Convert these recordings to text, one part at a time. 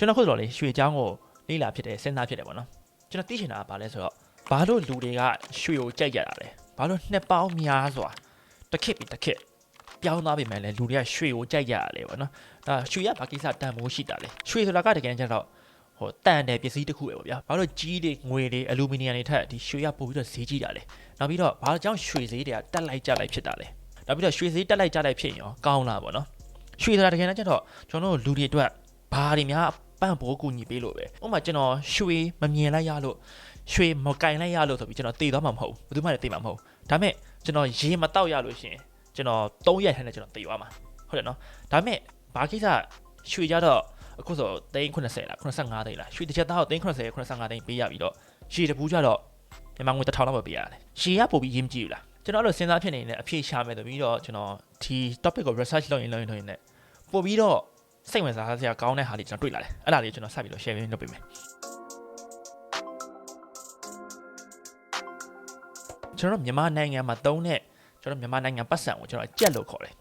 ကျွန်တော်ခုဆိုတော့လေရွှေချောင်းကိုလေ့လာဖြစ်တယ်စဉ်းစားဖြစ်တယ်ပေါ့နော်ကျွန်တော်သိချင်တာကဘာလဲဆိုတော့ဘာလို့လူတွေကရွှေကိုကြိုက်ကြတာလဲဘာလို့နှစ်ပေါင်းများစွာတစ်ခေတ်ပြီးတစ်ခေတ်ပြောင်းသွားပြီမဲ့လေလူတွေကရွှေကိုကြိုက်ကြရလေပေါ့နော်ဒါရွှေရဘာကိစ္စတန်ဖိုးရှိတာလဲရွှေဆိုတာကတကယ်ကျတော့ဟိုတန်တယ်ပစ္စည်းတစ်ခုပဲပေါ့ဗျာဘာလို့ကြီးတွေငွေတွေအလူမီနီယံတွေထက်ဒီရွှေရပို့ပြီးတော့ဈေးကြီးတာလဲနောက်ပြီးတော့ဘာကြောင့်ရွှေဈေးတွေကတက်လိုက်ကြလိုက်ဖြစ်တာလဲနောက်ပြီးတော့ရွှေဈေးတက်လိုက်ကြလိုက်ဖြစ်ရင်ရောကောင်းလားပေါ့နော်ရွှေဆိုတာတကယ်တမ်းကျတော့ကျွန်တော်တို့လူတွေအတွက် ဘာတွေများပန့်ပိုးကူညီပေးလို့ပဲဥပမာကျွန်တော်ရွှေမမြင်လိုက်ရလို့ရွှေမကင်လိုက်ရလို့ဆိုပြီးကျွန်တော်တည်သွားမှာမဟုတ်ဘူးဘယ်သူမှလည်းတည်မှာမဟုတ်ဒါပေမဲ့ကျွန်တော်ရေမတောက်ရလို့ရှိရင်ကျွန်တော်၃ရက်ထဲနဲ့ကျွန်တော်တည်သွားမှာဟုတ်တယ်နော်ဒါပေမဲ့ဘာကိစ္စရွှေကြတော့အခုဆိုသိန်း80လား85သိန်းလားရွှေတစ်ချက်သားကိုသိန်း80 85သိန်းပေးရပြီးတော့ရေတပူးကြတော့မြန်မာငွေ1000လောက်ပဲပေးရတယ်ရေကပို့ပြီးရင်းမကြည့်ဘူးလားကျွန်တော်အဲ့လိုစဉ်းစားဖြစ်နေတဲ့အဖြေရှာမယ်ဆိုပြီးတော့ကျွန်တော်ဒီ topic ကို research လုပ်ရင်လုပ်ရင်လုပ်ရင်လည်းပို့ပြီးတော့ စိတ်ဝင်စားစရာကောင်းတဲ့ဟာလေးကျွန်တော်တွေ့လာတယ်အဲ့ဒါလေးကျွန်တော်ဆက်ပြီးတော့ share လုပ်ပေးမယ်ကျွန်တော်မြန်မာနိုင်ငံမှာတုံးတဲ့ကျွန်တော်မြန်မာနိုင်ငံပတ်စံကိုကျွန်တော်ကြက်လို့ခေါ်တယ်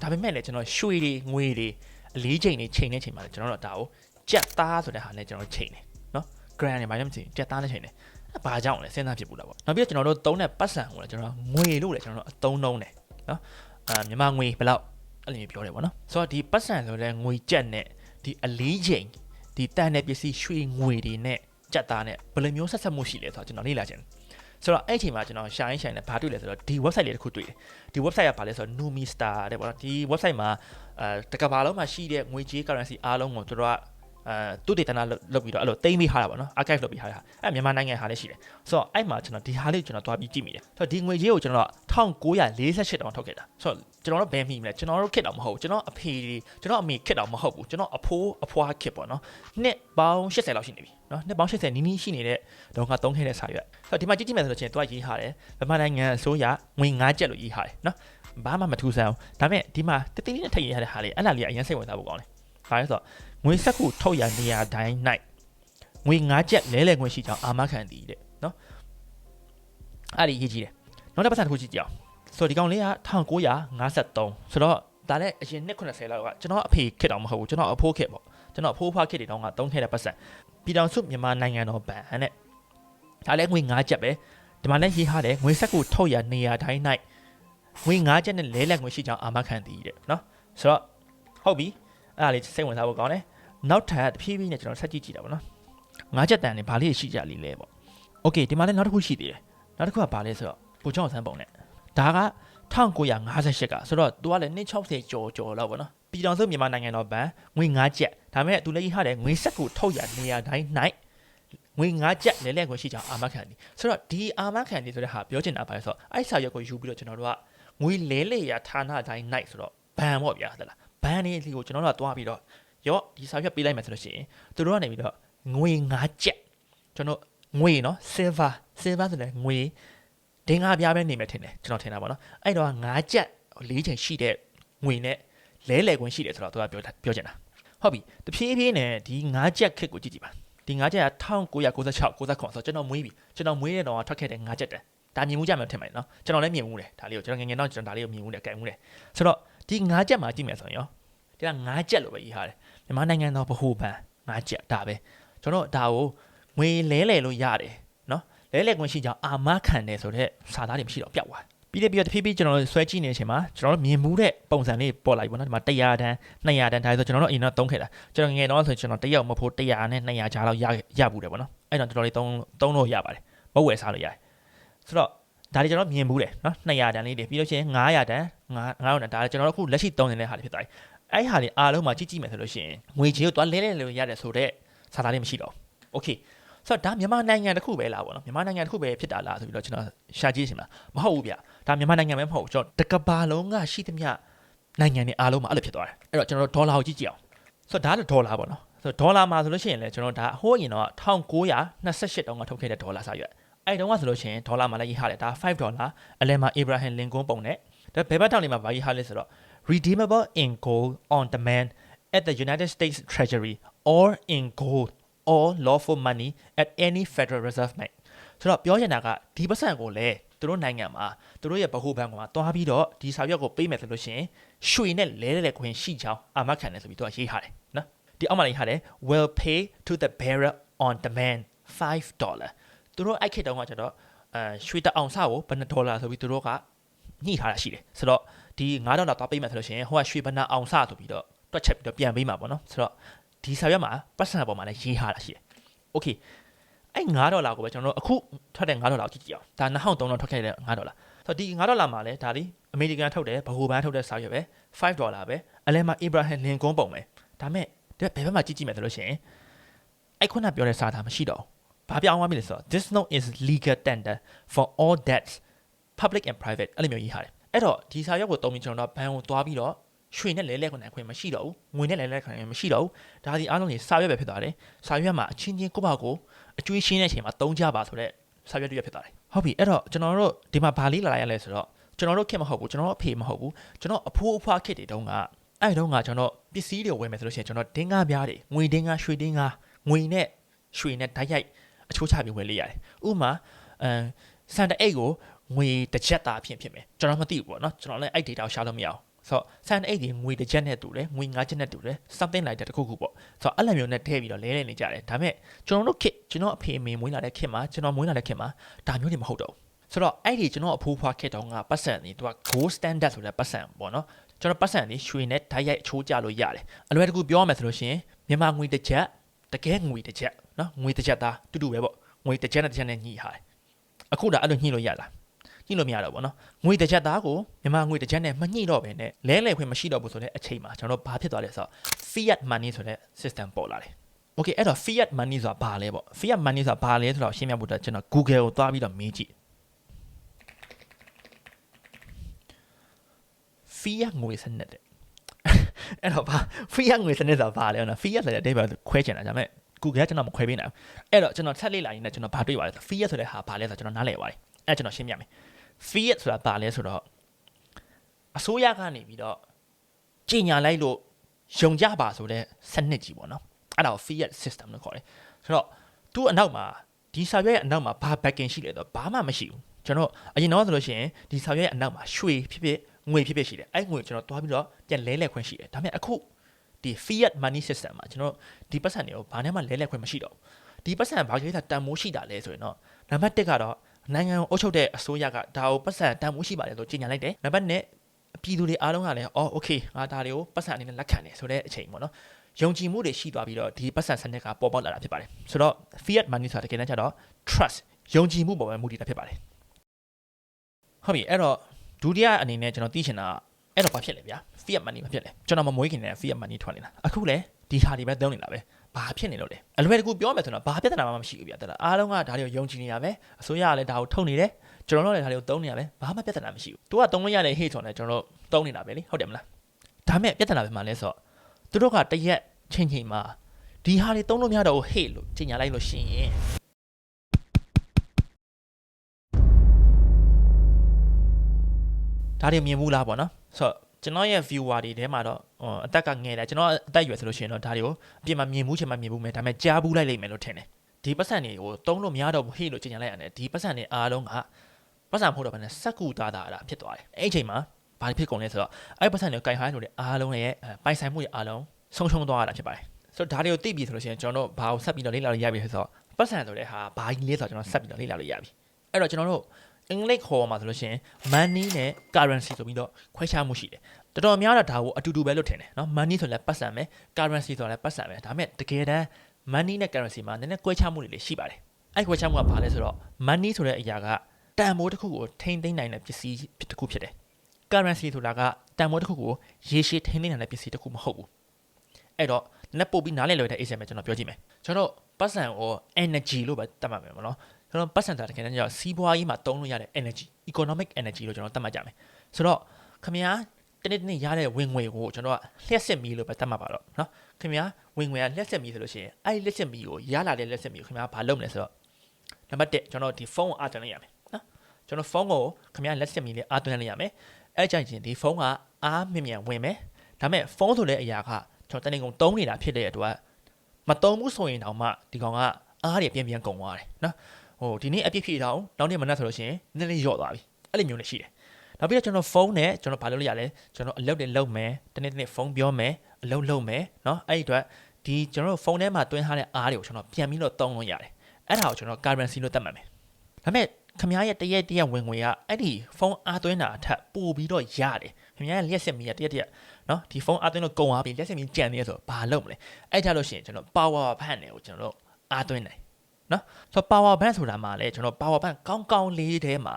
ဒါပေမဲ့လည်းကျွန်တော်ရွှေတွေငွေတွေအလေးချိန်တွေချိန်နေချိန်မှာလည်းကျွန်တော်တို့ဒါကိုကြက်သားဆိုတဲ့ဟာနဲ့ကျွန်တော်ချိန်တယ်နော် grand တွေဘာမှမသိကြက်သားနဲ့ချိန်တယ်အဲ့ဘာကြောင့်လဲစဉ်းစားဖြစ်ဘူးလားပေါ့နောက်ပြီးတော့ကျွန်တော်တို့တုံးတဲ့ပတ်စံကိုလည်းကျွန်တော်ငွေလို့လည်းကျွန်တော်တို့အသုံးနှုံးတယ်နော်အာမြန်မာငွေဘယ်လောက် အဲ့လိုမျိုးပြောတယ်ပေါ့နော်ဆိုတော့ဒီပတ်စံဆိုတဲ့ငွေကြက်နဲ့ဒီအလေးချိန်ဒီတန်တဲ့ပစ္စည်းရွှေငွေတွေနဲ့ကြက်သားနဲ့ဘယ်လိုမျိုးဆက်ဆက်မှုရှိလဲဆိုတော့ကျွန်တော်လေ့လာချင်တယ်ဆိုတော့အဲ့အချိန်မှာကျွန်တော်ရှာရင်းရှာရင်းနဲ့ဘာတွေ့လဲဆိုတော့ဒီ website လေးတစ်ခုတွေ့တယ်ဒီ website ကဘာလဲဆိုတော့ Numistar တဲ့ပေါ့နော်ဒီ website မှာအဲတကဘာလုံးမှာရှိတဲ့ငွေကြေး currency အားလုံးကိုတို့က အဲသူတေသနာလုပ်ပြီးတော့အဲ့လိုတိမ့်မိထားတာပေါ့နော် archive လုပ်ပြီးထားတာအဲ့မြန်မာနိုင်ငံဟာလည်းရှိတယ်ဆိုတော့အဲ့မှာကျွန်တော်ဒီဟာလေးကျွန်တော်တွားပြီးကြည့်မိတယ်ဆိုတော့ဒီငွေကြေးကိုကျွန်တော်1948တောင်ထုတ်ခဲ့တာဆိုတော့ကျွန်တော်တို့ဘယ်မိမလဲကျွန်တော်တို့ခက်တော့မဟုတ်ဘူးကျွန်တော်အဖေကျွန်တော်အမေခက်တော့မဟုတ်ဘူးကျွန်တော်အဖိုးအဖွားခက်ပေါ့နော်နှစ်ပေါင်း80လောက်ရှိနေပြီနော်နှစ်ပေါင်း80နီးနီးရှိနေတဲ့တော့ကသုံးခဲ့တဲ့စာရွက်ဆိုတော့ဒီမှာကြည့်ကြည့်မယ်ဆိုတော့ချင်းတွားရေးထားတယ်မြန်မာနိုင်ငံအစိုးရငွေ9ကျပ်လို့ရေးထားတယ်နော်ဘာမှမထူးဆန်းဘူးဒါပေမဲ့ဒီမှာတတိလေးနဲ့ထည့်ရတဲ့ဟာလေးအဲ့လာလေးအရင်စိတ်ဝင်စားဖို့ကောင်းတယ်ဘာလဲဆိုတော့ ငွေစက်ကူထုတ်ရနေရာတိုင်း၌ငွေ9ကျပ်လဲလှယ်ငွေရှိကြောင်းအာမခံသည်တဲ့နော်အဲ့ဒီရေးကြည့်တယ်နောက်တစ်ပတ်တစ်ခုကြည့်ကြအောင်ဆိုတော့ဒီကောင်လေးက1953ဆိုတော့ဒါလည်းအရင်နှစ်90လောက်ကကျွန်တော်အဖေခက်တော့မဟုတ်ဘူးကျွန်တော်အဖိုးခက်ပေါ့ကျွန်တော်အဖိုးဖွားခက်တွေတောင်းကသုံးခဲ့တဲ့ပတ်စံပြည်တော်စုမြန်မာနိုင်ငံတော်ဗန်နဲ့ဒါလည်းငွေ9ကျပ်ပဲဒီမှာလည်းရေးထားတယ်ငွေစက်ကူထုတ်ရနေရာတိုင်း၌ငွေ9ကျပ်နဲ့လဲလက်ငွေရှိကြောင်းအာမခံသည်တဲ့နော်ဆိုတော့ဟုတ်ပြီ အဲ့ဒါလေးစိတ်ဝင်စားဖို့ကောင်းတယ်နောက်ထပ်တဖြည်းဖြည်းနဲ့ကျွန်တော်ဆက်ကြည့်ကြည့်တာပေါ့နော်9ကျပ်တန်နေဘာလေးရှိကြလိမ့်လဲပေါ့โอเคဒီမှာလည်းနောက်တစ်ခုရှိသေးတယ်နောက်တစ်ခုကဘာလဲဆိုတော့ပူချောင်းဆန်းပုံနဲ့ဒါက1958ကဆိုတော့ तू ကလည်း260ကျော်ကျော်လောက်ပေါ့နော်ပြည်တော်စုမြန်မာနိုင်ငံတော်ဗန်ငွေ9ကျပ်ဒါပေမဲ့ तू လည်းရေးထားတယ်ငွေစက်ကိုထုတ်ရနေရာတိုင်း၌ငွေ9ကျပ်လဲလဲခွင့်ရှိကြောင်းအာမခံသည်ဆိုတော့ဒီအာမခံသည်ဆိုတဲ့ဟာပြောချင်တာပါလဲဆိုတော့အဲ့စာရွက်ကိုယူပြီးတော့ကျွန်တော်တို့ကငွေလဲလဲရဌာနတိုင်း၌ဆိုတော့ဘန်ပေါ့ဗျာဟုတ်လား ဘန်နေလီကိုကျွန်တော်တို့ကတွားပြီးတော့ရော့ဒီစာရွက်ပေးလိုက်မယ်ဆိုလို့ရှိရင်သူတို့ကနေပြီးတော့ငွေ9ကျပ်ကျွန်တော်ငွေနော် silver silver ဆိုတဲ့ငွေဒင်းကားပြားပဲနေမယ်ထင်တယ်ကျွန်တော်ထင်တာပေါ့နော်အဲ့တော့9ကျပ်၄ချိန်ရှိတဲ့ငွေနဲ့လဲလဲခွင့်ရှိတယ်ဆိုတော့သူကပြောပြောချင်တာဟုတ်ပြီတဖြည်းဖြည်းနဲ့ဒီ9ကျပ်ခစ်ကိုကြည့်ကြည့်ပါဒီ9ကျပ်က1996 69ဆိုတော့ကျွန်တော်မွေးပြီကျွန်တော်မွေးတဲ့တော့ထွက်ခဲ့တဲ့9ကျပ်တန်ဒါမြင်မှုကြမှာထင်ပါတယ်နော်ကျွန်တော်လည်းမြင်မှုတယ်ဒါလေးကိုကျွန်တော်ငယ်ငယ်တော့ကျွန်တော်ဒါလေးကိုမြင်မှုတယ်ကြိုင်မှုတယ်ဆိုတော့ ဒီ9ကျပ်မှာကြည့်မယ်ဆိုရင်ရောဒီက9ကျပ်လို့ပဲရေးထားတယ်မြန်မာနိုင်ငံတော်ဗဟိုဘဏ်9ကျပ်ဒါပဲကျွန်တော်ဒါကိုငွေလဲလဲလို့ရတယ်နော်လဲလဲခွင့်ရှိကြောင်းအာမခံတယ်ဆိုတော့စာသားတွေမရှိတော့ပျောက်သွားပြီးတယ်ပြီးတော့တဖြည်းဖြည်းကျွန်တော်တို့ဆွဲကြည့်နေတဲ့အချိန်မှာကျွန်တော်တို့မြင်မှုတဲ့ပုံစံလေးပေါ်လာပြီပေါ့နော်ဒီမှာ100တန်း200တန်းဒါဆိုကျွန်တော်တို့အရင်တော့သုံးခဲ့တာကျွန်တော်ငယ်တော့ဆိုကျွန်တော်တယောက်မဖို့100နဲ့200ကြားလောက်ရရဘူးတယ်ပေါ့နော်အဲ့တော့တော်တော်လေးသုံးသုံးလို့ရပါတယ်မဟုတ်ဝယ်စားလို့ရတယ်ဆိုတော့ ဒါတွေကျွန်တော်မြင်ဘူးတယ်နော်200တန်းလေးတွေပြီးလို့ရှိရင်900တန်း900တန်းဒါလည်းကျွန်တော်တို့အခုလက်ရှိသုံးနေတဲ့ဟာတွေဖြစ်သွားပြီအဲ့ဟာတွေအားလုံးမှာကြည့်ကြည့်မယ်ဆိုလို့ရှိရင်ငွေကြေးကိုသွားလဲလဲလို့ရတယ်ဆိုတော့စာသားလေးမရှိတော့ဘူးโอเคဆိုတော့ဒါမြန်မာနိုင်ငံတစ်ခုပဲလားပေါ့နော်မြန်မာနိုင်ငံတစ်ခုပဲဖြစ်တာလားဆိုပြီးတော့ကျွန်တော်ရှာကြည့်ရှင်လားမဟုတ်ဘူးဗျဒါမြန်မာနိုင်ငံပဲမဟုတ်ဘူးကျွန်တော်တကဘာလုံးကရှိသမျှနိုင်ငံတွေအားလုံးမှာအဲ့လိုဖြစ်သွားတယ်အဲ့တော့ကျွန်တော်တို့ဒေါ်လာကိုကြည့်ကြည့်အောင်ဆိုတော့ဒါကဒေါ်လာပေါ့နော်ဆိုတော့ဒေါ်လာမှာဆိုလို့ရှိရင်လည်းကျွန်တော်ဒါဟိုးအရင်တော့1928တောင်ကထုတ်ခဲ့တဲ့ဒေါ်လာစာရွက် အဲ့တုန်းကဆိုလို့ရှိရင်ဒေါ်လာမှာလည်းရေးထားတယ်ဒါ5ဒေါ်လာအလဲမှာ Abraham Lincoln ပုံနဲ့ဒါဘယ်ဘက်ထောင်လေးမှာဗာရေးထားလဲဆိုတော့ redeemable in gold on demand at the United States Treasury or in gold or lawful money at any Federal Reserve Bank ဆိုတော့ပြောချင်တာကဒီပတ်စံကိုလည်းသူတို့နိုင်ငံမှာသူတို့ရဲ့ဗဟိုဘဏ်ကမှာတွားပြီးတော့ဒီစာရွက်ကိုပေးမယ်ဆိုလို့ရှိရင်ရွှေနဲ့လဲလဲခွင့်ရှိချောင်းအာမခံတယ်ဆိုပြီးသူကရေးထားတယ်နော်ဒီအောက်မှာလေးထားတယ် will pay to the bearer on demand 5 dollar သူတို့အဲ့ခေတ်တုန်းကကျတော့အဲရွှေတအောင်စကိုဘယ်နှစ်ဒေါ်လာဆိုပြီးသူတို့ကညှိထားတာရှိတယ်ဆိုတော့ဒီ9ဒေါ်လာသွားပေးမယ်ဆိုလို့ရှိရင်ဟိုကရွှေဘဏ္ဍအောင်စဆိုပြီးတော့တွက်ချက်ပြီးတော့ပြန်ပေးမှာပေါ့နော်ဆိုတော့ဒီစာရွက်မှာပတ်စံပေါ်မှာလည်းရေးထားတာရှိတယ် okay အဲ့9ဒေါ်လာကိုပဲကျွန်တော်တို့အခုထွက်တဲ့9ဒေါ်လာကိုကြည့်ကြည့်အောင်ဒါ2003တော့ထွက်ခဲ့တဲ့9ဒေါ်လာဆိုတော့ဒီ9ဒေါ်လာမှာလည်းဒါဒီအမေရိကန်ထုတ်တယ်ဗဟိုဘဏ်ထုတ်တဲ့စာရွက်ပဲ5ဒေါ်လာပဲအလဲမှာ Abraham Lincoln ပုံပဲဒါမဲ့ဒီဘယ်ဘက်မှာကြည့်ကြည့်မယ်ဆိုလို့ရှိရင်အဲ့ခုနပြောတဲ့စာသားမရှိတော့ဘူး ဘာပြောင်းသွားပြီလဲဆိုတော့ this note is legal tender for all debts public and private အဲ့လိုမျိုးရေးထားတယ်အဲ့တော့ဒီစာရွက်ကိုတုံးပြီးကျွန်တော်တို့ဘဏ်ကိုသွားပြီးတော့ရွှေနဲ့လဲလဲခွင့်နိုင်ခွင့်မရှိတော့ဘူးငွေနဲ့လဲလဲခွင့်နိုင်မရှိတော့ဘူးဒါဒီအားလုံးကြီးစာရွက်ပဲဖြစ်သွားတယ်စာရွက်မှာအချင်းချင်းကိုယ့်ဘာကိုအကျွေးရှင်းတဲ့အချိန်မှာတုံးကြပါဆိုတော့စာရွက်တစ်ရွက်ဖြစ်သွားတယ်ဟုတ်ပြီအဲ့တော့ကျွန်တော်တို့ဒီမှာဗာလေးလာလိုက်ရလဲဆိုတော့ကျွန်တော်တို့ခင်မဟုတ်ဘူးကျွန်တော်တို့အဖေမဟုတ်ဘူးကျွန်တော်အဖိုးအဖွားခစ်တွေတုန်းကအဲ့တုန်းကကျွန်တော်ပစ္စည်းတွေဝယ်မယ်ဆိုလို့ရှိရင်ကျွန်တော်တင်းကားပြားတွေငွေတင်းကားရွှေတင်းကားငွေနဲ့ရွှေနဲ့ဓာတ်ရိုက် အချိုးချပြီးဝယ်လေးရတယ်ဥပမာအဲစန်တအိတ်ကိုငွေတစ်ချက်သားအဖြစ်ဖြစ်မယ်ကျွန်တော်မသိဘူးပေါ့နော်ကျွန်တော်လည်းအဲ့ data ကိုရှာလို့မရအောင်ဆိုတော့ဆန်အိတ်ဒီငွေတစ်ချက်နဲ့တူတယ်ငွေ၅ချက်နဲ့တူတယ် something like that တခုခုပေါ့ဆိုတော့အဲ့လိုမျိုးနဲ့ထည့်ပြီးတော့လဲလဲနေကြတယ်ဒါပေမဲ့ကျွန်တော်တို့ခစ်ကျွန်တော်အဖေအမေမွေးလာတဲ့ခစ်မှာကျွန်တော်မွေးလာတဲ့ခစ်မှာဒါမျိုးတွေမဟုတ်တော့ဘူးဆိုတော့အဲ့ဒီကျွန်တော်အဖိုးဖွားခစ်တုန်းကပတ်စံနေသူက gold standard ဆိုတဲ့ပတ်စံပေါ့နော်ကျွန်တော်ပတ်စံနေရွှေနဲ့ဓာတ်ရိုက်အချိုးကျလို့ရတယ်အလွယ်တကူပြောရမယ်ဆိုလို့ရှိရင်မြန်မာငွေတစ်ချက် တကယ်ငွေတစ်ချက်နော်ငွေတစ်ချက်သားတူတူပဲပေါ့ငွေတစ်ချက်နဲ့တစ်ချက်နဲ့ညှိထားတယ်အခုဒါအဲ့လိုညှိလို့ရလားညှိလို့မရတော့ဘူးเนาะငွေတစ်ချက်သားကိုမြန်မာငွေတစ်ချက်နဲ့မညှိတော့ဘဲနဲ့လဲလှယ်ခွင့်မရှိတော့ဘူးဆိုတဲ့အချိန်မှာကျွန်တော်တို့ဘာဖြစ်သွားလဲဆိုတော့ fiat money ဆိုတဲ့ system ပေါ်လာတယ် okay အဲ့တော့ fiat money ဆိုတာဘာလဲပေါ့ fiat money ဆိုတာဘာလဲဆိုတော့ရှင်းပြဖို့အတွက်ကျွန်တော် Google ကိုသွားပြီးတော့မေးကြည့် fiat ငွေစနစ်တဲ့ အဲ့တော့ဘာ fiat ငွေစနစ်ဆိုတာဘာလဲနော် fiat ဆိုတဲ့အဓိပ္ပာယ်ခွဲချင်တာဒါပေမဲ့ Google ကကျွန်တော်မခွဲပေးနိုင်ဘူးအဲ့တော့ကျွန်တော်ဆက်လေ့လာရင်းနဲ့ကျွန်တော်ဘာတွေ့ပါလဲဆို fiat ဆိုတဲ့ဟာဘာလဲဆိုတော့ကျွန်တော်နားလည်ပါတယ်အဲ့ကျွန်တော်ရှင်းပြမယ် fiat ဆိုတာဘာလဲဆိုတော့အစိုးရကနေပြီးတော့ကြီးညာလိုက်လို့ယုံကြပါဆိုတဲ့စနစ်ကြီးပေါ့နော်အဲ့ဒါကို fiat system လို့ခေါ်တယ်ဆိုတော့သူ့အနောက်မှာဒီစာရွက်ရဲ့အနောက်မှာဘာ backing ရှိလဲဆိုတော့ဘာမှမရှိဘူးကျွန်တော်အရင်တော့ဆိုလို့ရှိရင်ဒီစာရွက်ရဲ့အနောက်မှာရွှေဖြစ်ဖြစ် ငွေဖြစ်ဖြစ်ရှိတယ်အဲ့ငွေကျွန်တော်တွားပြီးတော့ပြန်လဲလဲခွင့်ရှိတယ်ဒါပေမဲ့အခုဒီ fiat money system မှာကျွန်တော်ဒီပတ်စံတွေကိုဘာနဲ့မှလဲလဲခွင့်မရှိတော့ဘူးဒီပတ်စံဘာကြီးတာတန်မိုးရှိတာလဲဆိုရင်တော့နံပါတ်1ကတော့နိုင်ငံကိုအုပ်ချုပ်တဲ့အစိုးရကဒါကိုပတ်စံတန်မိုးရှိပါတယ်ဆိုကြေညာလိုက်တယ်နံပါတ်2ပြည်သူတွေအားလုံးကလည်းအော်โอเคငါဒါတွေကိုပတ်စံအနေနဲ့လက်ခံတယ်ဆိုတဲ့အချိန်ပေါ့နော်ယုံကြည်မှုတွေရှိသွားပြီးတော့ဒီပတ်စံစနစ်ကပေါ်ပေါက်လာတာဖြစ်ပါတယ်ဆိုတော့ fiat money ဆိုတာတကယ်တမ်းကျတော့ trust ယုံကြည်မှုပေါ်မှာမူတည်တာဖြစ်ပါတယ်ဟုတ်ပြီအဲ့တော့ ဒုတိယအနေနဲ့ကျွန်တော်သိချင်တာအဲ့တော့ဘာဖြစ်လဲဗျာ fiat money မဖြစ်လဲကျွန်တော်မမွေးခင်နဲ့ fiat money ထွက်နေတာအခုလဲဒီဟာတွေပဲသုံးနေတာပဲဘာဖြစ်နေလို့လဲအလွယ်တကူပြောမယ်ဆိုတော့ဘာပြဿနာမှမရှိဘူးဗျာတဲ့လားအားလုံးကဒါတွေကိုယုံကြည်နေတာပဲအစိုးရကလည်းဒါကိုထုတ်နေတယ်ကျွန်တော်တို့လည်းဒါတွေကိုသုံးနေရပဲဘာမှပြဿနာမရှိဘူးသူကသုံးလို့ရတဲ့ဟေ့ဆိုတော့ကျွန်တော်တို့သုံးနေတာပဲလေဟုတ်တယ်မလားဒါမဲ့ပြဿနာပဲမှလဲဆိုတော့သူတို့ကတရက်ချင်းချင်းမှာဒီဟာတွေသုံးလို့မရတော့ဟေ့လို့ကြီးညာလိုက်လို့ရှိရင် ဒါတွေမြင်မှုလားပေါ့နော်ဆိုတော့ကျွန်တော်ရဲ့ viewer တွေထဲမှာတော့ဟိုအသက်ကငယ်တယ်ကျွန်တော်အသက်အရွယ်ဆိုလို့ရှိရင်တော့ဒါတွေကိုအပြင်မှာမြင်မှုချင်မှမြင်မှုမယ်ဒါပေမဲ့ကြားဘူးလိုက်လိမ့်မယ်လို့ထင်တယ်ဒီပတ်စံတွေကိုတုံးလို့မရတော့ဘူးဟေ့လို့ကြီးညာလိုက်ရတယ်ဒီပတ်စံတွေအားလုံးကပတ်စံဖို့တော့ဗနဲ့စက်ကူသားတာအဲ့ဒါဖြစ်သွားတယ်အဲ့အချိန်မှာဘာဖြစ်ကုန်လဲဆိုတော့အဲ့ပတ်စံတွေကင်ဟိုင်းလို့တဲ့အားလုံးရဲ့ပိုင်ဆိုင်မှုတွေအားလုံးဆုံးရှုံးသွားတာဖြစ်ပါတယ်ဆိုတော့ဒါတွေကိုသိပြီဆိုလို့ရှိရင်ကျွန်တော်တို့ဘာကိုဆက်ပြီးတော့လေ့လာလို့ရပြီဆိုတော့ပတ်စံဆိုတဲ့ဟာဘာကြီးလဲဆိုတော့ကျွန်တော်ဆက်ပြီးတော့လေ့လာလို့ရပြီအဲ့တော့ကျွန်တော်တို့ အင်္ဂလိပ်ခေါ်မှာဆိုလို့ရှိရင် money နဲ့ currency ဆိုပြီးတော့ခွဲခြားမှုရှိတယ်တော်တော်များတော့ဒါကိုအတူတူပဲလို့ထင်တယ်เนาะ money ဆိုလည်းပတ်စံပဲ currency ဆိုလည်းပတ်စံပဲဒါပေမဲ့တကယ်တမ်း money နဲ့ currency မှာနည်းနည်းကွဲခြားမှုတွေလည်းရှိပါတယ်အဲ့ကွဲခြားမှုကဘာလဲဆိုတော့ money ဆိုတဲ့အရာကတန်ဖိုးတစ်ခုကိုထိန်းသိမ်းနိုင်တဲ့ပစ္စည်းတစ်ခုဖြစ်တယ် currency ဆိုတာကတန်ဖိုးတစ်ခုကိုရေရှည်ထိန်းသိမ်းနိုင်တဲ့ပစ္စည်းတစ်ခုမဟုတ်ဘူးအဲ့တော့နည်းပို့ပြီးနားလည်လွယ်တဲ့ example ကျွန်တော်ပြောကြည့်မယ်ကျွန်တော်ပတ်စံကို energy လို့ပဲသတ်မှတ်မယ်မနော် ကျွန်တော်ပတ်စံတာတကယ်တမ်းကျတော့စီးပွားရေးမှာသုံးလို့ရတဲ့ energy economic energy လို့ကျွန်တော်သတ်မှတ်ကြမယ်ဆိုတော့ခမများတနေ့တနေ့ရတဲ့ဝင်ငွေကိုကျွန်တော်ကလျှက်စစ်မီလို့ပဲသတ်မှတ်ပါတော့နော်ခင်ဗျာဝင်ငွေကလျှက်စစ်မီဆိုလို့ရှိရင်အဲ့ဒီလျှက်စစ်မီကိုရလာတဲ့လျှက်စစ်မီကိုခင်ဗျာဘာလုပ်မလဲဆိုတော့နံပါတ်1ကျွန်တော်ဒီဖုန်းကိုအားသွင်းလိုက်ရမယ်နော်ကျွန်တော်ဖုန်းကိုခင်ဗျာလက်စစ်မီလေးအားသွင်းလိုက်ရမယ်အဲ့ကြိုင်ချင်းဒီဖုန်းကအားမြင်မြန်ဝင်မယ်ဒါပေမဲ့ဖုန်းဆိုတဲ့အရာကကျွန်တော်တနေ့ကုန်သုံးနေတာဖြစ်တဲ့အတွက်မသုံးဘူးဆိုရင်တောင်မှဒီကောင်ကအားတွေပြန်ပြန်ကုန်သွားတယ်နော် ဟိုဒီနေ့အပြည့်ဖြည့်တောင်နောက်နေ့မနက်ဆိုလို့ရှိရင်နည်းနည်းလျော့သွားပြီအဲ့လိုမျိုးလည်းရှိတယ်နောက်ပြီးတော့ကျွန်တော်ဖုန်းနဲ့ကျွန်တော်ဘာလုပ်လို့ရလဲကျွန်တော်အလုပ်တွေလုပ်မယ်တနေ့တနေ့ဖုန်းပြောမယ်အလုပ်လုပ်မယ်เนาะအဲ့ဒီအတွက် ဒီကျွန်တော်တို့ဖုန်းထဲမှာတွင်းထားတဲ့အားတွေကိုကျွန်တော်ပြန်ပြီးတော့သုံးလို့ရတယ်အဲ့ဒါကိုကျွန်တော် currency လို့သတ်မှတ်မယ်ဒါပေမဲ့ခင်ဗျားရဲ့တရက်တရက်ဝင်ငွေကအဲ့ဒီဖုန်းအားသွင်းတာအထက်ပို့ပြီးတော့ရတယ်ခင်ဗျားရဲ့လျှက်စစ်မီကတရက်တရက်နော်ဒီဖုန်းအားသွင်းလို့ကုန်သွားပြီလျှက်စစ်မီကြံနေရဆိုတော့ဘာလုပ်မလဲအဲ့ကြလို့ရှိရင်ကျွန်တော် power bank တွေကိုကျွန်တော်တို့အားသွင်းတယ် နော်ဆိုတော့ power bank ဆိုတာမှလည်းကျွန်တော် power bank ကောင်းကောင်းလေးထဲမှာ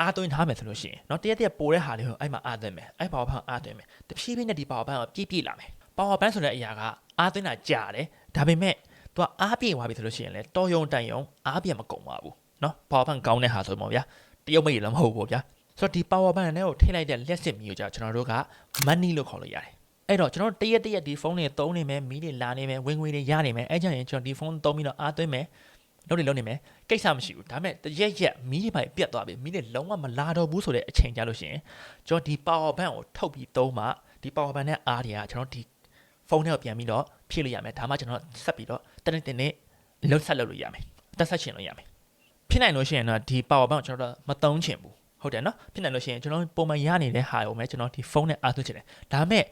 အားသွင်းထားမယ်ဆိုလို့ရှိရင်เนาะတရက်တရက်ပိုတဲ့ဟာလေးကိုအဲ့မှာအားသွင်းမယ်အဲ့ power bank အားသွင်းမယ်တဖြည်းဖြည်းနဲ့ဒီ power bank ကိုပြည့်ပြည့်လာမယ် power bank ဆိုတဲ့အရာကအားသွင်းတာကြာတယ်ဒါပေမဲ့သူကအားပြည့်သွားပြီဆိုလို့ရှိရင်လည်းတော်ယုံတန်ယုံအားပြည့်မကုန်ပါဘူးเนาะ power bank ကောင်းတဲ့ဟာဆိုပေါ့ဗျာတရုတ်မိတ်လည်းမဟုတ်ဘူးပေါ့ဗျာဆိုတော့ဒီ power bank နဲ့ကိုထိလိုက်တဲ့လက်စစ်မီကိုကြာကျွန်တော်တို့က money လို့ခေါ်လို့ရတယ် အဲ့တော့ကျွန်တော်တရက်တရက်ဒီဖုန်းတွေသုံးနေမယ်မီးတွေလာနေမယ်ဝင်ငွေတွေရနေမယ်အဲ့ကြရင်ကျွန်တော်ဒီဖုန်းသုံးပြီးတော့အားသွင်းမယ်လုပ်နေလုပ်နေမယ်ကိစ္စမရှိဘူးဒါပေမဲ့တရက်ရက်မီးတွေပိုင်ပြတ်သွားပြီမီးတွေလုံးဝမလာတော့ဘူးဆိုတဲ့အချိန်ကြလို့ရှိရင်ကျွန်တော်ဒီ power bank ကိုထုတ်ပြီးသုံးမှဒီ power bank နဲ့အားတွေကကျွန်တော်ဒီဖုန်းထဲကိုပြန်ပြီးတော့ဖြည့်လို့ရမယ်ဒါမှကျွန်တော်ဆက်ပြီးတော့တနေ့တနေ့လှုပ်ဆက်လုပ်လို့ရမယ်တက်ဆက်ချင်လို့ရမယ်ဖြစ်နိုင်လို့ရှိရင်တော့ဒီ power bank ကိုကျွန်တော်တို့မသုံးချင်ဘူးဟုတ်တယ်နော်ဖြစ်နိုင်လို့ရှိရင်ကျွန်တော်ပုံမှန်ရနေတဲ့ဟာကိုပဲကျွန်တော်ဒီဖုန်းနဲ့အားသွင်းချင်တယ်ဒါပေမဲ့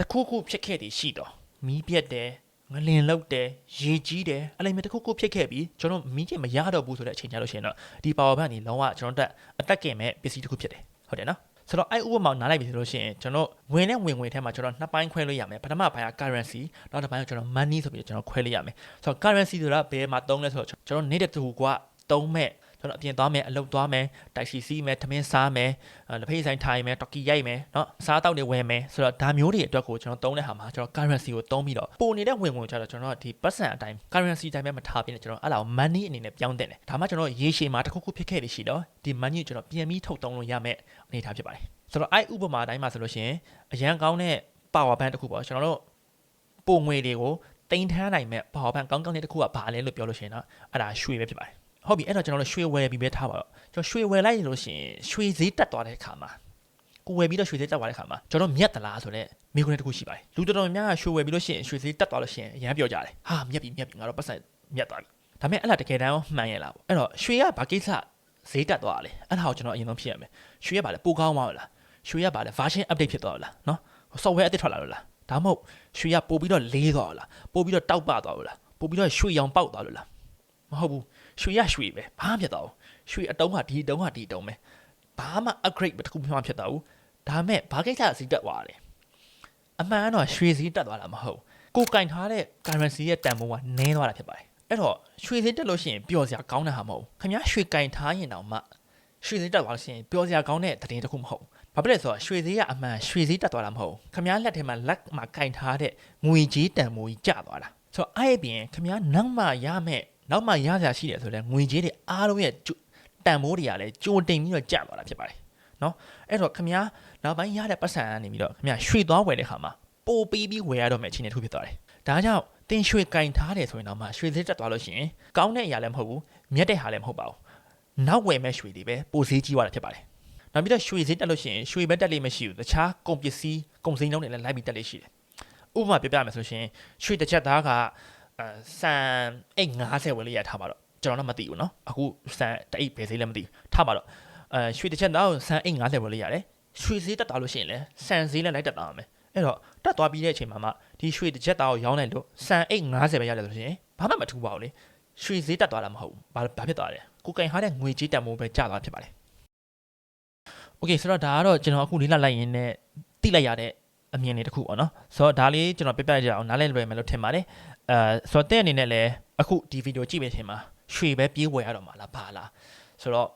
တခုခုဖြစ်ခဲ့တည်ရှိတော့မီးပြတ်တယ်ငလင်လောက်တယ်ရေကြီးတယ်အဲ့လိုမျိုးတခုခုဖြစ်ခဲ့ပြီးကျွန်တော်မီးကျင်မရတော့ဘူးဆိုတဲ့အချိန်ကြလို့ရှိရင်တော့ဒီ power bank นี่လုံးဝကျွန်တော်တက်အသက်ကင်မဲ့ပစ္စည်းတစ်ခုဖြစ်တယ်ဟုတ်တယ်နော်ဆိုတော့အဲ့ဥပမာနားလိုက်ပြီဆိုလို့ရှိရင်ကျွန်တော်ဝင်တဲ့ဝင်ငွေထဲမှာကျွန်တော်နှစ်ပိုင်းခွဲလို့ရမယ်ပထမပိုင်းက currency နောက်တစ်ပိုင်းကကျွန်တော် money ဆိုပြီးတော့ကျွန်တော်ခွဲလို့ရမယ်ဆိုတော့ currency ဆိုတာဘယ်မှာသုံးလဲဆိုတော့ကျွန်တော်နေတဲ့သူကသုံးမဲ့ ကျွန်တော်အပြင်သွားမယ်အလုပ်သွားမယ်တိုက်စီစီးမယ်ထမင်းစားမယ်လက်ဖေးဆိုင်ထိုင်မယ်တော်ကီရိုက်မယ်เนาะစားတောက်တွေဝယ်မယ်ဆိုတော့ဒါမျိုးတွေအတွက်ကိုကျွန်တော်သုံးတဲ့ဟာမှာကျွန်တော် currency ကိုသုံးပြီးတော့ပိုနေတဲ့ဝင်ဝင်ကျတော့ကျွန်တော်ဒီပတ်စံအတိုင်း currency တိုင်းပဲမထားပြနေကျွန်တော်အဲ့ဒါကို money အနေနဲ့ပြောင်းတင်တယ်ဒါမှကျွန်တော်ရေရှည်မှာတစ်ခုခုဖြစ်ခဲ့ပြီရှိတော့ဒီ money ကိုကျွန်တော်ပြန်ပြီးထုတ်သုံးလို့ရမယ်အနေထားဖြစ်ပါတယ်ဆိုတော့အဲ့ဥပမာတိုင်းမှာဆိုလို့ရှိရင်အရန်ကောင်းတဲ့ power bank တစ်ခုပေါ့ကျွန်တော်တို့ပုံငွေတွေကိုတင်ထမ်းနိုင်မဲ့ power bank ကောင်းကောင်းတဲ့တစ်ခုကဘာလဲလို့ပြောလို့ရှိရင်တော့အဲ့ဒါရွှေပဲဖြစ်ပါတယ် ဟုတ်ပြီအဲ့တော့ကျွန်တော်တို့ရွှေဝယ်ပြီးပဲထားပါတော့ကျွန်တော်ရွှေဝယ်လိုက်လို့ရှိရင်ရွှေဈေးတက်သွားတဲ့အခါမှာကိုဝယ်ပြီးတော့ရွှေဈေးတက်သွားတဲ့အခါမှာကျွန်တော်မြတ်သလားဆိုတော့မိခွန်းတစ်ခုရှိပါတယ်လူတော်တော်များများရွှေဝယ်ပြီးလို့ရှိရင်ရွှေဈေးတက်သွားလို့ရှိရင်အရန်ပြောကြတယ်ဟာမြတ်ပြီမြတ်ပြီငါတော့ပတ်စံမြတ်သွားပြီဒါပေမဲ့အဲ့လားတကယ်တမ်းမှန်ရလားပေါ့အဲ့တော့ရွှေကဘာကိစ္စဈေးတက်သွားလဲအဲ့ဒါကိုကျွန်တော်အရင်ဆုံးဖြစ်ရမယ်ရွှေကဘာလဲပိုကောင်းသွားလားရွှေကဘာလဲ version update ဖြစ်သွားလားနော် software အသစ်ထွက်လာလို့လားဒါမှမဟုတ်ရွှေကပို့ပြီးတော့လေးသွားလားပို့ပြီးတော့တောက်ပသွားလို့လားပို့ပြီးတော့ရွှေရောင်ပေါက်သွားလို့လား မဟုတ်ဘူးရွှေရရွှေပဲဘာမှဖြစ်တော့ရွှေအတုံးဟာဒီအတုံးဟာဒီအတုံးပဲဘာမှ upgrade မတစ်ခုမှဖြစ်တော့ဘူးဒါမဲ့ဘာကိစ္စစီတက်သွားတယ်အမှန်တော့ရွှေစီတက်သွားတာမဟုတ်ကိုကင်ထားတဲ့ currency ရဲ့တန်ဖိုးကနည်းသွားတာဖြစ်ပါတယ်အဲ့တော့ရွှေစီတက်လို့ရှိရင်ပျော်စရာကောင်းတဲ့ဟာမဟုတ်ခင်ဗျားရွှေကင်ထားရင်တောင်မှရွှေစီတက်သွားလို့ရှိရင်ပျော်စရာကောင်းတဲ့သတင်းတစ်ခုမဟုတ်ဘာဖြစ်လဲဆိုတော့ရွှေဈေးကအမှန်ရွှေဈေးတက်သွားတာမဟုတ်ခမားလက်ထဲမှာလက်မှာကင်ထားတဲ့ငွေကြီးတန်မိုးကြီးကျသွားတာဆိုတော့အဲ့အပြင်ခမားနောက်မှရမယ် နောက်မှရစရာရှိတယ်ဆိုတော့ငွေကြီးတွေအားလုံးရဲ့တန်မိုးတွေကလည်းကြိုတင်ပြီးတော့ကျသွားတာဖြစ်ပါတယ်နော်အဲ့တော့ခမားနောက်ပိုင်းရတဲ့ပတ်စံကနေပြီးတော့ခမားရွှေသွားဝယ်တဲ့ခါမှာပိုပြီးပြီးဝယ်ရတော့မယ့်အခြေအနေတစ်ခုဖြစ်သွားတယ်ဒါကြောင့်တင်ရွှေကင်ထားတယ်ဆိုရင်တော့မှရွှေဈေးတက်သွားလို့ရှိရင်ကောင်းတဲ့အရာလည်းမဟုတ်ဘူးမြတ်တဲ့ဟာလည်းမဟုတ်ပါဘူးနောက်ဝယ်မဲ့ရွှေတွေပဲပိုဈေးကြီးသွားတာဖြစ်ပါတယ်နောက်ပြီးတော့ရွှေဈေးတက်လို့ရှိရင်ရွှေပဲတက်လိမ့်မရှိဘူးတခြားကုန်ပစ္စည်းကုန်စည်နှုန်းတွေလည်းလိုက်ပြီးတက်လိမ့်ရှိတယ်ဥပမာပြောပြမယ်ဆိုရှင်ရွှေတစ်ချက်သားက အဲစံအိတ်90ဝယ်လေးရထားပါတော့ကျွန်တော်တော့မသိဘူးเนาะအခုစံတအိတ်ပဲဈေးလည်းမသိဘူးထားပါတော့အဲရွှေတစ်ချက်သားကိုစံအိတ်90ဝယ်လေးရတယ်ရွှေဈေးတက်သွားလို့ရှိရင်လည်းစံဈေးလည်းလိုက်တက်သွားမှာအဲ့တော့တက်သွားပြီးတဲ့အချိန်မှာမှဒီရွှေတစ်ချက်သားကိုရောင်းလိုက်လို့စံအိတ်90ပဲရတယ်ဆိုရှင်ဘာမှမထူပါဘူးလေရွှေဈေးတက်သွားတာမဟုတ်ဘူးဘာဘာဖြစ်သွားလဲကိုကင်ဟားတဲ့ငွေကြေးတန်ဖိုးပဲကျသွားဖြစ်ပါတယ်โอเคဆိုတော့ဒါကတော့ကျွန်တော်အခုလေးလာလိုက်ရင်းနဲ့တိလိုက်ရတဲ့အမြင်လေးတစ်ခုပေါ့နော်ဆိုတော့ဒါလေးကျွန်တော်ပြပြကြအောင်နားလည်လွယ်မယ်လို့ထင်ပါတယ် အဲဆိုတော့တဲ့အနေနဲ့လည်းအခုဒီဗီဒီယိုကြည့်ပေးချိန်မှာရွှေပဲပြေးဝယ်ရတော့မှာလားဘာလားဆိုတော့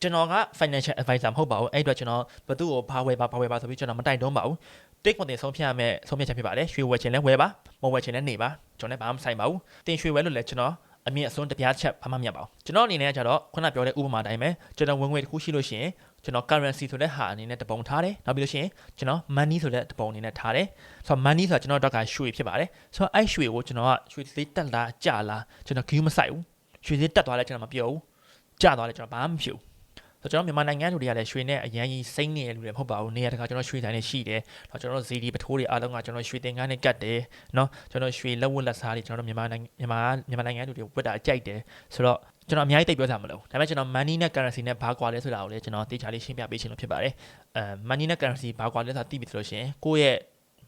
ကျွန်တော်က financial advisor မဟုတ်ပါဘူးအဲ့အတွက်ကျွန်တော်ဘသူ့ကိုဘာဝယ်ပါဘာဝယ်ပါဆိုပြီးကျွန်တော်မတိုက်တွန်းပါဘူးတိတ်မတင်ဆုံးဖြတ်ရမယ်ဆုံးဖြတ်ချက်ဖြစ်ပါတယ်ရွှေဝယ်ချင်လဲဝယ်ပါမဝယ်ချင်လဲနေပါကျွန်တော်လည်းဘာမှမဆိုင်ပါဘူးတင်ရွှေဝယ်လို့လည်းကျွန်တော်အမြင့်အစွန်းတပြားချက်ဘာမှမရပါဘူးကျွန်တော်အနေနဲ့ကျတော့ခုနပြောတဲ့ဥပမာတိုင်းပဲကျွန်တော်ဝင်ငွေတစ်ခုရှိလို့ရှိရင် ကျွန်တော် currency ဆိုတဲ့ဟာအနေနဲ့တပုံထားတယ်နောက်ပြီးလို့ရှိရင်ကျွန်တော် money ဆိုတဲ့တပုံအနေနဲ့ထားတယ်ဆိုတော့ money ဆိုတာကျွန်တော်တော့ကရွှေဖြစ်ပါတယ်ဆိုတော့အဲ့ရွှေကိုကျွန်တော်ကရွှေသေးတက်လာကျလာကျွန်တော်ဂီးမဆိုင်ဘူးရွှေသေးတက်သွားလဲကျွန်တော်မပြောဘူးကျသွားလဲကျွန်တော်ဘာမှမဖြစ်ဘူးဆိုတော့ကျွန်တော်မြန်မာနိုင်ငံလူတွေကလည်းရွှေနဲ့အရန်ကြီးစိမ့်နေတဲ့လူတွေမဟုတ်ပါဘူးနေရာတကာကျွန်တော်ရွှေဆိုင်နဲ့ရှိတယ်။တော့ကျွန်တော်ဇီဒီပထိုးတွေအားလုံးကကျွန်တော်ရွှေတင်ကားနဲ့ကတ်တယ်နော်ကျွန်တော်ရွှေလက်ဝတ်လက်စားတွေကျွန်တော်မြန်မာနိုင်ငံမြန်မာမြန်မာနိုင်ငံလူတွေဝတ်တာကြိုက်တယ်ဆိုတော့ ကျွန်တော်အများကြီးသိပြောကြမလို့ဒါပေမဲ့ကျွန်တော် money နဲ့ currency နဲ့ဘာကွာလဲဆိုတာကိုလည်းကျွန်တော်တေချာလေးရှင်းပြပေးချင်လို့ဖြစ်ပါတယ်အဲ money နဲ့ currency ဘာကွာလဲဆိုတာသိပြီဆိုလို့ရှိရင်ကိုယ့်ရဲ့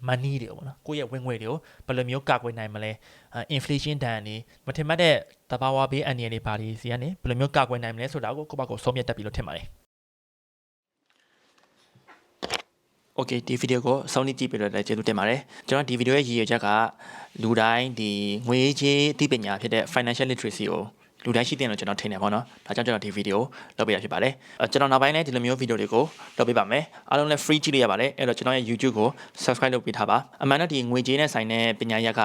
money တွေပေါ့နော်ကိုယ့်ရဲ့ဝင်ငွေတွေကိုဘယ်လိုမျိုးကာကွယ်နိုင်မလဲအဲ inflation ဒဏ်တွေမထင်မှတ်တဲ့တဘာဝဘေးအန္တရာယ်တွေပါတွေစီကနေဘယ်လိုမျိုးကာကွယ်နိုင်မလဲဆိုတာကိုကိုယ့်ဘက်ကိုဆုံးဖြတ်တတ်ပြီလို့ထင်ပါတယ် Okay ဒီဗီဒီယိုကိုအဆုံးထိကြည့်ပြီးတော့လည်းကျေးဇူးတင်ပါတယ်ကျွန်တော်ဒီဗီဒီယိုရဲ့ရည်ရွယ်ချက်ကလူတိုင်းဒီငွေကြေးအသိပညာဖြစ်တဲ့ financial literacy ကို လူတိုင်းရှိတဲ့လို့ကျွန်တော်ထင်တယ်ပေါ့နော်ဒါကြောင့်ကျွန်တော်ဒီဗီဒီယိုလုပ်ပေးရဖြစ်ပါတယ်အဲကျွန်တော်နောက်ပိုင်းလည်းဒီလိုမျိုးဗီဒီယိုတွေကိုလုပ်ပေးပါမယ်အားလုံးလည်း free ကြည့်လို့ရပါတယ်အဲ့တော့ကျွန်တော်ရဲ့ YouTube ကို subscribe လုပ်ပေးထားပါအမှန်တော့ဒီငွေကြေးနဲ့ဆိုင်တဲ့ပညာရက်က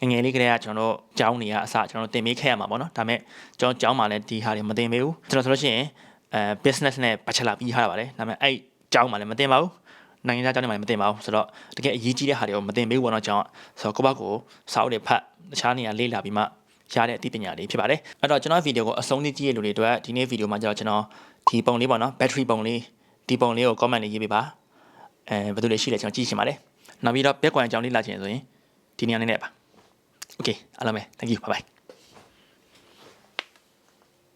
ငယ်ငယ်လေးကလေးကကျွန်တော်တို့ကျောင်းနေရအစကျွန်တော်တို့သင်ပေးခဲ့ရမှာပေါ့နော်ဒါပေမဲ့ကျွန်တော်ကျောင်းမှာလည်းဒီဟာတွေမသင်ပေးဘူးကျွန်တော်ဆိုလို့ရှိရင်အဲ business နဲ့ bachelor ပြီးထားတာပါတယ်ဒါပေမဲ့အဲ့ကျောင်းမှာလည်းမသင်ပါဘူးနိုင်ငံခြားကျောင်းတွေမှာမတင်ပါဘူးဆိုတော့တကယ်အရေးကြီးတဲ့ဟာတွေကိုမတင်ပေးဘူးပေါ့နော်ကျောင်းကဆိုတော့ကိုယ့်ဘက်ကိုစာအုပ်တွေဖတ်တခြားနေရာလေ့လာပြီးမှ ရတဲ့အသိပညာတွေဖြစ်ပါတယ်အဲ့တော့ကျွန်တော်ဗီဒီယိုကိုအဆုံးထိကြည့်ရတဲ့လူတွေအတွက်ဒီနေ့ဗီဒီယိုမှာကျတော့ကျွန်တော်ဒီပုံလေးပေါ့နော် battery ပုံလေးဒီပုံလေးကို comment လေးရေးပေးပါအဲဘယ်သူတွေရှိလဲကျွန်တော်ကြည့်ရှင်းပါတယ်နောက်ပြီးတော့ပြက်ကွန်အကြောင်းလေးလာချင်ဆိုရင်ဒီနေရာလေးနဲ့ပါ okay အားလုံးပဲ thank you bye bye